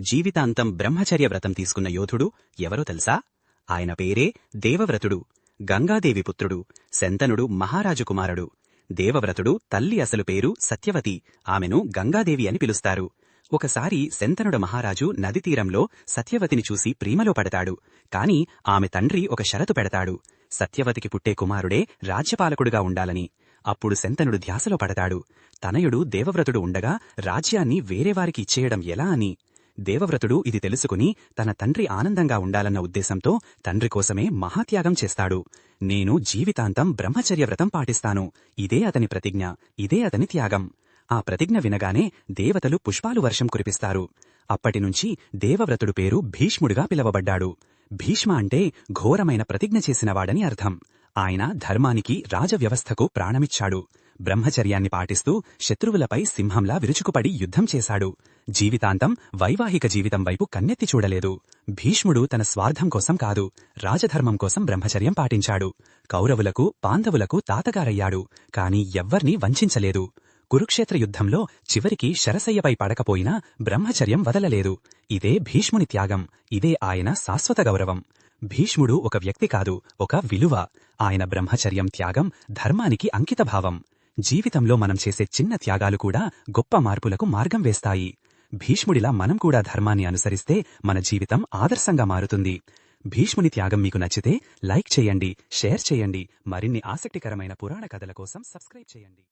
జీవితాంతం బ్రహ్మచర్య వ్రతం తీసుకున్న యోధుడు ఎవరో తెలుసా? ఆయన పేరే దేవవ్రతుడు గంగాదేవి పుత్రుడు శంతనుడు మహారాజు కుమారుడు దేవవ్రతుడు తల్లి అసలు పేరు సత్యవతి ఆమెను గంగాదేవి అని పిలుస్తారు. ఒకసారి శంతనుడు మహారాజు నది తీరంలో సత్యవతిని చూసి ప్రేమలో పడతాడు. కాని ఆమె తండ్రి ఒక షరతు పెడతాడు. సత్యవతికి పుట్టే కుమారుడే రాజ్యపాలకుడుగా ఉండాలని. అప్పుడు శంతనుడు ధ్యాసలో పడతాడు. తనయుడు దేవవ్రతుడు ఉండగా రాజ్యాన్ని వేరేవారికి ఇచ్చేయడం ఎలా అని? దేవవ్రతుడు ఇది తెలుసుకుని తన తండ్రి ఆనందంగా ఉండాలన్న ఉద్దేశంతో తండ్రి కోసమే మహాత్యాగం చేస్తాడు. నేను జీవితాంతం బ్రహ్మచర్య వ్రతం పాటిస్తాను. ఇదే అతని ప్రతిజ్ఞ ఇదే అతని త్యాగం. ఆ ప్రతిజ్ఞ వినగానే దేవతలు పుష్పాలు వర్షం కురిపిస్తారు. అప్పటినుంచి దేవవ్రతుడు పేరు భీష్ముడిగా పిలవబడ్డాడు. భీష్మ అంటే ఘోరమైన ప్రతిజ్ఞ చేసినవాడని అర్థం. ఆయన ధర్మానికి రాజవ్యవస్థకు ప్రాణమిచ్చాడు. బ్రహ్మచర్యాన్ని పాటిస్తూ శత్రువులపై సింహంలా విరుచుకుపడి యుద్ధం చేశాడు. జీవితాంతం వైవాహిక జీవితం వైపు కన్నెత్తి చూడలేదు. భీష్ముడు తన స్వార్థం కోసం కాదు రాజధర్మం కోసం బ్రహ్మచర్యం పాటించాడు. కౌరవులకు పాంధవులకు తాతగారయ్యాడు కాని ఎవ్వర్నీ వంచించలేదు కురుక్షేత్ర యుద్ధంలో చివరికి శరసయ్యపై పడకపోయినా బ్రహ్మచర్యం వదలలేదు. ఇదే భీష్ముని త్యాగం ఇదే ఆయన శాశ్వత గౌరవం. భీష్ముడు ఒక వ్యక్తి కాదు ఒక విలువ. ఆయన బ్రహ్మచర్యం త్యాగం ధర్మానికి అంకితభావం. జీవితంలో మనం చేసే చిన్న త్యాగాలు కూడా గొప్ప మార్పులకు మార్గం వేస్తాయి. భీష్ముడిలా మనం కూడా ధర్మాన్ని అనుసరిస్తే మన జీవితం ఆదర్శంగా మారుతుంది. భీష్ముని త్యాగం మీకు నచ్చితే లైక్ చేయండి షేర్ చేయండి మరిన్ని ఆసక్తికరమైన పురాణ కథల కోసం సబ్స్క్రైబ్ చేయండి.